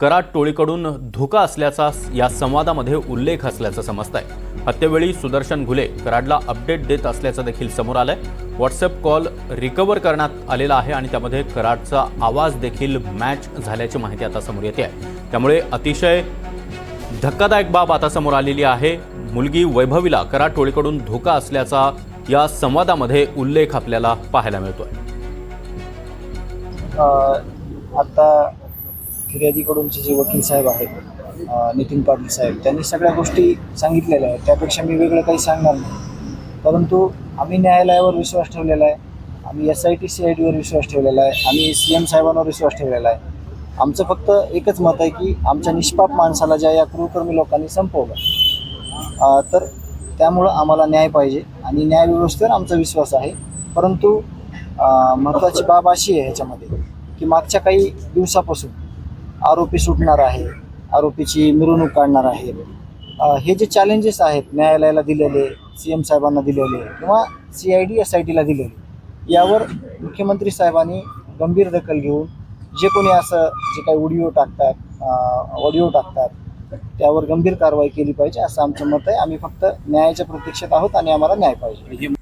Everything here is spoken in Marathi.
कराड टोळीकडून धोका असल्याचा या संवादामध्ये उल्लेख असल्याचं समजत आहे हत्येवेळी सुदर्शन घुले कराडला अपडेट देत असल्याचं देखील समोर आलंय. व्हॉट्सअप कॉल रिकव्हर करण्यात आलेला आहे आणि त्यामध्ये कराडचा आवाज देखील मॅच झाल्याची माहिती आता समोर येते आहे. त्यामुळे अतिशय धक्कादायक बाब आता समोर आलेली आहे. मुलगी वैभवीला कराड टोळीकडून धोका असल्याचा या संवादामध्ये उल्लेख आपल्याला पाहायला मिळतोय. आता फिर्यादीकडूनचे जे वकील साहेब आहेत नितीन पाटील साहेब त्यांनी सगळ्या गोष्टी सांगितलेल्या आहेत. त्यापेक्षा मी वेगळं काही सांगणार नाही. परंतु आम्ही न्यायालयावर विश्वास ठेवलेला आहे. आम्ही S I T C I डीवर विश्वास ठेवलेला आहे. आम्ही सी एम साहेबांवर विश्वास ठेवलेला आहे. आमचं फक्त एकच मत आहे की आमच्या निष्पाप माणसाला ज्या या क्रूरकर्मी लोकांनी संपवलं तर त्यामुळं आम्हाला न्याय पाहिजे आणि न्यायव्यवस्थेवर आमचा विश्वास आहे. परंतु महत्त्वाची बाब अशी आहे ह्याच्यामध्ये की मागच्या काही दिवसापासून आरोपी सुटणार आहे आरोपीची मिरवणूक काढणार आहे. हे जे चॅलेंजेस आहेत न्यायालयाला दिलेले सी एम साहेबांना दिलेले किंवा C I D S I टीला दिलेले यावर मुख्यमंत्री साहेबांनी गंभीर दखल घेऊन जे कोणी असं जे काही ऑडिओ टाकतात ऑडिओ टाकतात त्यावर गंभीर कारवाई केली पाहिजे असं आमचं मत आहे. आम्ही फक्त न्यायाच्या प्रतीक्षेत आहोत आणि आम्हाला न्याय पाहिजे.